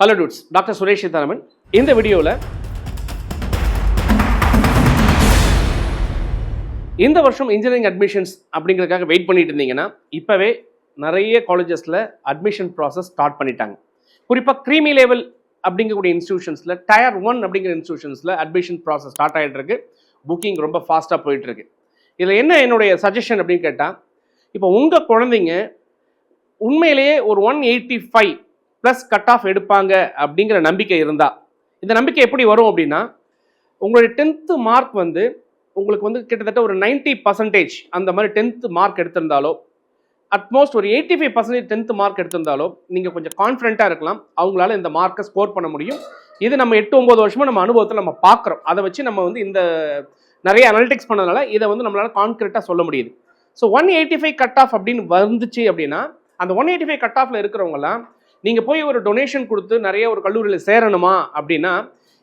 Hello dudes doctor Suresh Seetharaman இந்த வீடியோவில் இந்த வருஷம் இன்ஜினியரிங் அட்மிஷன்ஸ் அப்படிங்கிறதுக்காக வெயிட் பண்ணிட்டு இருந்தீங்கன்னா இப்போவே நிறைய காலேஜஸில் அட்மிஷன் ப்ராசஸ் ஸ்டார்ட் பண்ணிட்டாங்க. குறிப்பாக க்ரீமி லெவல் அப்படிங்கக்கூடிய இன்ஸ்டியூஷன்ஸில் டயர் ஒன் அப்படிங்கிற இன்ஸ்டியூஷன்ஸில் அட்மிஷன் ப்ராசஸ் ஸ்டார்ட் ஆகிட்டு இருக்கு. புக்கிங் ரொம்ப ஃபாஸ்ட்டாக போயிட்டுருக்கு இதில் என்ன என்னுடைய சஜஷன் அப்படின்னு கேட்டால் இப்போ உங்கள் குழந்தைங்க உண்மையிலேயே ஒரு one eighty five plus cut off எடுப்பாங்க அப்படிங்கிற நம்பிக்கை இருந்தால் இந்த நம்பிக்கை எப்படி வரும் அப்படின்னா உங்களுடைய டென்த்து மார்க் வந்து உங்களுக்கு வந்து கிட்டத்தட்ட ஒரு 90% பர்சன்டேஜ் அந்த மாதிரி டென்த்து மார்க் எடுத்திருந்தாலோ அட்மோஸ்ட் ஒரு eighty five percentage tenth mark எடுத்திருந்தாலோ நீங்கள் கொஞ்சம் கான்ஃபிடென்ட்டாக இருக்கலாம். அவங்களால இந்த மார்க்கை ஸ்கோர் பண்ண முடியும். இது நம்ம எட்டு ஒம்பது வருஷமாக நம்ம அனுபவத்தில் நம்ம பார்க்குறோம். அதை வச்சு நம்ம வந்து இந்த நிறைய அனலிட்டிக்ஸ் பண்ணதுனால இதை வந்து நம்மளால் கான்கிரீட்டாக சொல்ல முடியுது. So one eighty five cut off அப்படின்னு வந்துச்சு அப்படின்னா அந்த ஒன் எயிட்டி ஃபைவ் கட் ஆஃபில் இருக்கிறவங்கலாம் நீங்கள் போய் ஒரு டொனேஷன் கொடுத்து நிறைய ஒரு கல்லூரியில் சேரணுமா அப்படின்னா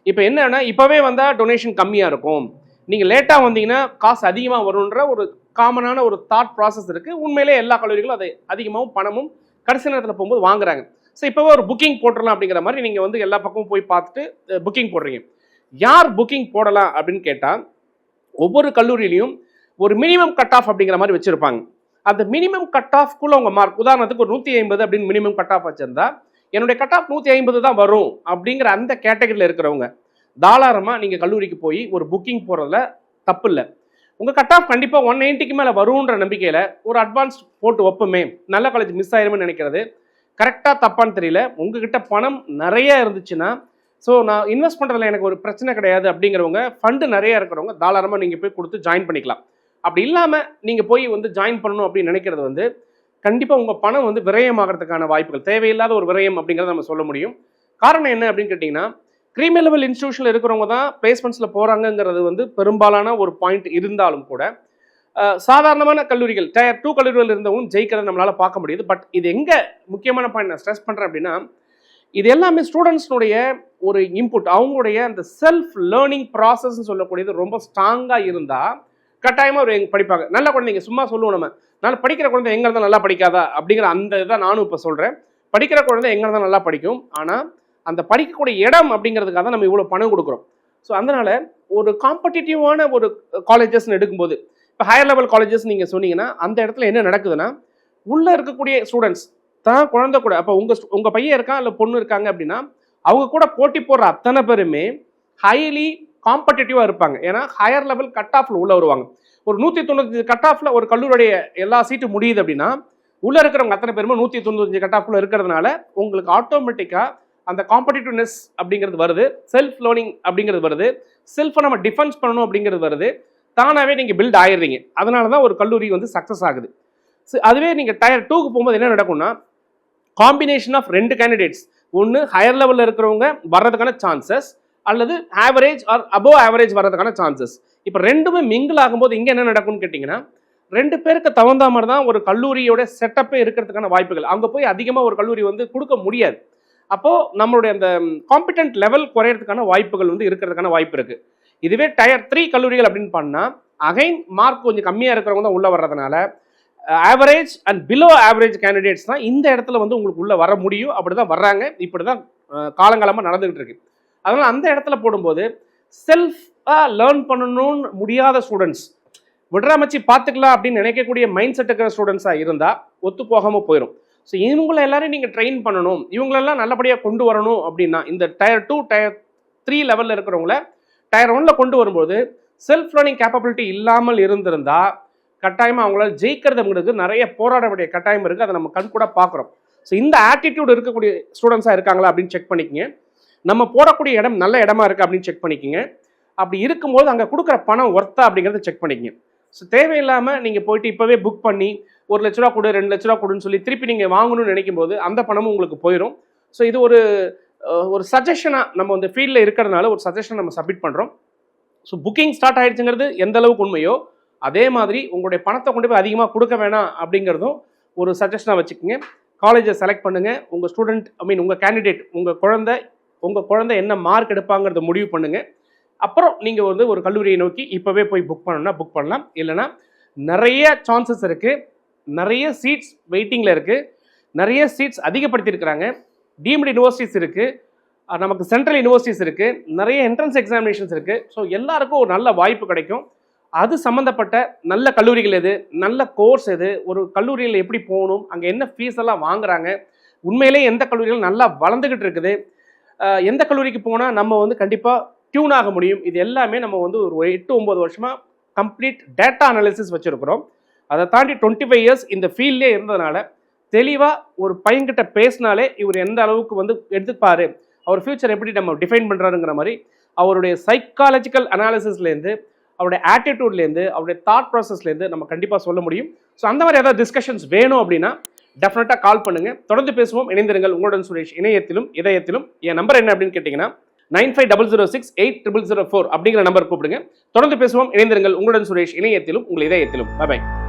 இப்போ என்னன்னா இப்போவே வந்தால் டொனேஷன் கம்மியாக இருக்கும். நீங்கள் லேட்டாக வந்தீங்கன்னா காசு அதிகமாக வரும்ன்ற ஒரு காமனான ஒரு தாட் ப்ராசஸ் இருக்குது உண்மையிலே எல்லா கல்லூரிகளும் அதை அதிகமாகவும் பணமும் கடைசி நேரத்தில் போகும்போது வாங்குறாங்க. ஸோ இப்போவே ஒரு புக்கிங் போட்டுடலாம் அப்படிங்கிற மாதிரி நீங்கள் வந்து எல்லா பக்கமும் போய் பார்த்துட்டு புக்கிங் போடுறீங்க. யார் புக்கிங் போடலாம் அப்படின்னு கேட்டால் ஒவ்வொரு கல்லூரியிலையும் ஒரு மினிமம் கட் ஆஃப் அப்படிங்கிற மாதிரி வச்சுருப்பாங்க. அந்த மினிமம் கட் ஆஃப்குள்ள உங்கள் மார்க் உதாரணத்துக்கு ஒரு நூற்றி ஐம்பது அப்படின்னு மினிமம் கட் ஆஃப் வச்சுருந்தா என்னுடைய கட் ஆஃப் நூற்றி ஐம்பது தான் வரும் அப்படிங்கிற அந்த கேட்டகரியில் இருக்கிறவங்க தாராளமாக நீங்கள் கல்லூரிக்கு போய் ஒரு புக்கிங் போகிறதுல தப்பு இல்லை. உங்கள் கட் ஆஃப் கண்டிப்பாக ஒன் நைன்ட்டிக்கு மேலே வரும்ன்ற நம்பிக்கையில் ஒரு அட்வான்ஸ் போட்டு ஒப்புமே நல்ல காலேஜ் மிஸ் ஆயிரும்னு நினைக்கிறது. கரெக்டாக தப்பான்னு தெரியல. உங்ககிட்ட பணம் நிறைய இருந்துச்சுன்னா ஸோ நான் இன்வெஸ்ட் பண்ணுறதுல எனக்கு ஒரு பிரச்சனை கிடையாது அப்படிங்கிறவங்க ஃபண்டு நிறைய இருக்கிறவங்க தாராளமாக நீங்கள் போய் கொடுத்து ஜாயின் பண்ணிக்கலாம். அப்படி இல்லாமல் நீங்கள் போய் வந்து ஜாயின் பண்ணணும் அப்படின்னு நினைக்கிறது வந்து கண்டிப்பாக உங்கள் பணம் வந்து விரயமாகிறதுக்கான வாய்ப்புகள் தேவையில்லாத ஒரு விரயம் அப்படிங்கிறத நம்ம சொல்ல முடியும். காரணம் என்ன அப்படின்னு கேட்டிங்கன்னா கிரீமி லெவல் இன்ஸ்டியூஷனில் இருக்கிறவங்க தான் பிளேஸ்மெண்ட்ஸில் போகிறாங்கங்கிறது வந்து பெரும்பாலான ஒரு பாயிண்ட் இருந்தாலும் கூட சாதாரணமான கல்லூரிகள் டயர் டூ கல்லூரிகள் இருந்தவங்களும் ஜெயிக்கிறத நம்மளால் பார்க்க முடியுது. பட் இது எங்கே முக்கியமான பாயிண்ட் நான் ஸ்ட்ரெஸ் பண்ணுறேன் அப்படின்னா இது எல்லாமே ஸ்டூடெண்ட்ஸ்னுடைய ஒரு இன்புட் அவங்களுடைய அந்த செல்ஃப் லேர்னிங் ப்ராசஸ்ன்னு சொல்லக்கூடியது ரொம்ப ஸ்ட்ராங்காக இருந்தால் கட்டாயமாக ஒரு படிப்பாங்க. நல்ல குழந்தைங்க சும்மா சொல்லுவோம் நம்ம. நான் படிக்கிற குழந்தை எங்கே இருந்தால் நல்லா படிக்காதா? அப்படிங்கிற அந்த இதை நானும் இப்போ சொல்கிறேன் படிக்கிற குழந்தை எங்கே இருந்தால் நல்லா படிக்கும். ஆனால் அந்த படிக்கக்கூடிய இடம் அப்படிங்கிறதுக்காக தான் நம்ம இவ்வளோ பணம் கொடுக்குறோம். ஸோ அதனால் ஒரு காம்படிட்டிவான ஒரு காலேஜஸ்னு எடுக்கும்போது இப்போ ஹையர் லெவல் காலேஜஸ் நீங்கள் சொன்னீங்கன்னா அந்த இடத்துல என்ன நடக்குதுன்னா உள்ளே இருக்கக்கூடிய ஸ்டூடெண்ட்ஸ் தான் குழந்தை கூட அப்போ உங்கள் உங்கள் பையன் இருக்கான் இல்லை பொண்ணு இருக்காங்க அப்படின்னா அவங்க கூட போட்டி போடுற அத்தனை பேருமே ஹைலி காம்படிட்டிவாக இருப்பாங்க. ஏன்னா ஹையர் லெவல் கட் ஆஃபில் உள்ளே வருவாங்க. ஒரு நூற்றி தொண்ணூத்தஞ்சு கட் ஆஃபில் ஒரு கல்லூரியுடைய எல்லா சீட்டும் முடியுது அப்படின்னா உள்ளே இருக்கிறவங்க அத்தனை பேருமே நூற்றி தொண்ணூத்தஞ்சு கட் ஆஃபில் இருக்கிறதுனால உங்களுக்கு ஆட்டோமேட்டிக்காக அந்த காம்படிட்டிவ்னஸ் அப்படிங்கிறது வருது. செல்ஃப் லேர்னிங் அப்படிங்கிறது வருது. செல்ஃபை நம்ம டிஃபென்ஸ் பண்ணணும் அப்படிங்கிறது வருது. தானாகவே நீங்கள் பில்ட் ஆயிடுறீங்க. அதனால தான் ஒரு கல்லூரி வந்து சக்ஸஸ் ஆகுது. ஸோ அதுவே நீங்கள் டயர் டூக்கு போகும்போது என்ன நடக்கும்னா காம்பினேஷன் ஆஃப் ரெண்டு கேண்டிடேட்ஸ் ஒன்று ஹையர் லெவலில் இருக்கிறவங்க வர்றதுக்கான சான்சஸ் அல்லது ஆவரேஜ் ஆர் அபோவ் ஆவரேஜ் வர்றதுக்கான சான்சஸ் இப்போ ரெண்டுமே மிங்கிள் ஆகும்போது இங்கே என்ன நடக்கும்னு கேட்டிங்கன்னா ரெண்டு பேருக்கு தகுந்த மாதிரி தான் ஒரு கல்லூரியோட செட்டப்பே இருக்கிறதுக்கான வாய்ப்புகள். அங்கே போய் அதிகமாக ஒரு கல்லூரி வந்து கொடுக்க முடியாது. அப்போது நம்மளுடைய அந்த காம்பிடென்ட் லெவல் குறையிறதுக்கான வாய்ப்புகள் வந்து இருக்கிறதுக்கான வாய்ப்பு இருக்குது இதுவே டயர் த்ரீ கல்லூரிகள் அப்படின்னு பண்ணால் அகைன் மார்க் கொஞ்சம் கம்மியாக இருக்கிறவங்க தான் உள்ளே வர்றதுனால average and below average candidates தான் இந்த இடத்துல வந்து உங்களுக்கு உள்ளே வர முடியும். அப்படி தான் வர்றாங்க. இப்படி தான் காலங்காலமாக நடந்துகிட்டு இருக்கு. அதனால் அந்த இடத்துல போடும்போது செல்ஃபாக லேர்ன் பண்ணணும்னு முடியாத ஸ்டூடெண்ட்ஸ் விடுறாமச்சி பார்த்துக்கலாம் அப்படின்னு நினைக்கக்கூடிய மைண்ட் செட் இருக்கிற ஸ்டூடெண்ட்ஸாக இருந்தால் ஒத்து போகாமல் போயிடும் ஸோ இவங்கள எல்லாரையும் நீங்கள் ட்ரெயின் பண்ணணும். இவங்களெல்லாம் நல்லபடியாக கொண்டு வரணும் அப்படின்னா இந்த டயர் டூ டயர் த்ரீ லெவலில் இருக்கிறவங்கள டயர் ஒன்ல கொண்டு வரும்போது செல்ஃப் லேர்னிங் கேப்பபிலிட்டி இல்லாமல் இருந்திருந்தால் கட்டாயமாக அவங்களால ஜெயிக்கிறதுங்கிறது நிறைய போராட வேண்டிய கட்டாயம் இருக்குது அதை நம்ம கண் கூட பார்க்குறோம். ஸோ இந்த ஆட்டிடியூட் இருக்கக்கூடிய ஸ்டூடெண்ட்ஸாக இருக்காங்களா அப்படின்னு செக் பண்ணிக்கங்க. நம்ம போடக்கூடிய இடம் நல்ல இடமா இருக்குது அப்படின்னு செக் பண்ணிக்கோங்க. அப்படி இருக்கும்போது அங்கே கொடுக்குற பணம் ஒர்த்தா அப்படிங்கிறத செக் பண்ணிக்கங்க. ஸோ தேவையில்லாமல் நீங்கள் போயிட்டு இப்போவே புக் பண்ணி ஒரு லட்ச ரூபா கொடு ரெண்டு லட்ச ரூபா கொடுன்னு சொல்லி திருப்பி நீங்கள் வாங்கணும்னு நினைக்கும் போது அந்த பணமும் உங்களுக்கு போயிடும் ஸோ இது ஒரு ஒரு சஜஷனாக நம்ம அந்த ஃபீல்டில் இருக்கிறதுனால ஒரு சஜஷன் நம்ம சப்மிட் பண்ணுறோம் ஸோ புக்கிங் ஸ்டார்ட் ஆகிடுச்சுங்கிறது எந்த அளவுக்கு உண்மையோ அதே மாதிரி உங்களுடைய பணத்தை கொண்டு போய் அதிகமாக கொடுக்க வேணாம் அப்படிங்கிறதும் ஒரு சஜஷனாக வச்சுக்கோங்க. காலேஜை செலக்ட் பண்ணுங்கள் உங்கள் ஸ்டூடெண்ட் ஐ மீன் உங்கள் கேண்டிடேட் உங்கள் குழந்தை உங்கள் குழந்தை என்ன மார்க் எடுப்பாங்கிறத முடிவு பண்ணுங்கள் அப்புறம் நீங்கள் வந்து ஒரு கல்லூரியை நோக்கி இப்போவே போய் புக் பண்ணணும்னா புக் பண்ணலாம். இல்லைன்னா நிறைய சான்சஸ் இருக்குது நிறைய சீட்ஸ் வெயிட்டிங்கில் இருக்குது நிறைய சீட்ஸ் அதிகப்படுத்தியிருக்கிறாங்க. டீம்டு யூனிவர்சிட்டிஸ் இருக்குது நமக்கு சென்ட்ரல் யூனிவர்சிட்டிஸ் இருக்குது நிறைய என்ட்ரன்ஸ் எக்ஸாமினேஷன்ஸ் இருக்குது ஸோ எல்லாருக்கும் ஒரு நல்ல வாய்ப்பு கிடைக்கும். அது சம்மந்தப்பட்ட நல்ல கல்லூரிகள் எது? நல்ல கோர்ஸ் எது? ஒரு கல்லூரியில் எப்படி போகணும்? அங்கே என்ன ஃபீஸ் எல்லாம் வாங்குறாங்க? உண்மையிலே எந்த கல்லூரிகள் நல்லா வளர்ந்துக்கிட்டு இருக்குது? எந்த கல்லூரிக்கு போனால் நம்ம வந்து கண்டிப்பாக டியூன் ஆக முடியும். இது எல்லாமே நம்ம வந்து ஒரு எட்டு ஒம்பது வருஷமாக கம்ப்ளீட் டேட்டா அனாலிசிஸ் வச்சுருக்கிறோம். அதை தாண்டி டுவெண்ட்டி ஃபைவ் இயர்ஸ் இந்த ஃபீல்ட்லேயே இருந்ததுனால தெளிவாக ஒரு பையன்கிட்ட பேசினாலே இவர் எந்த அளவுக்கு வந்து எடுத்துப்பாரு அவர் ஃப்யூச்சர் எப்படி நம்ம டிஃபைன் பண்ணுறாருங்கிற மாதிரி அவருடைய சைக்காலஜிக்கல் அனாலிசிஸ்லேருந்து அவருடைய ஆட்டிடியூட்லேருந்து அவருடைய தாட் ப்ராசஸ்லேருந்து நம்ம கண்டிப்பாக சொல்ல முடியும். ஸோ அந்த மாதிரி ஏதாவது டிஸ்கஷன்ஸ் வேணும் அப்படின்னா டெஃபினட்டாக கால் பண்ணுங்க. தொடர்ந்து பேசுவோம். இணைந்திருங்கள். உங்களுடன் சுரேஷ். இணையத்திலும் இதயத்திலும் என் நம்பர் என்ன அப்படின்னு கேட்டிங்கன்னா nine five double zero six eight triple zero four அப்படிங்கிற நம்பர் கூப்பிடுங்க. தொடர்ந்து பேசுவோம். இணைந்திருங்கள். உங்களுடன் சுரேஷ். இணையத்திலும் உங்கள் இதயத்திலும். பாய்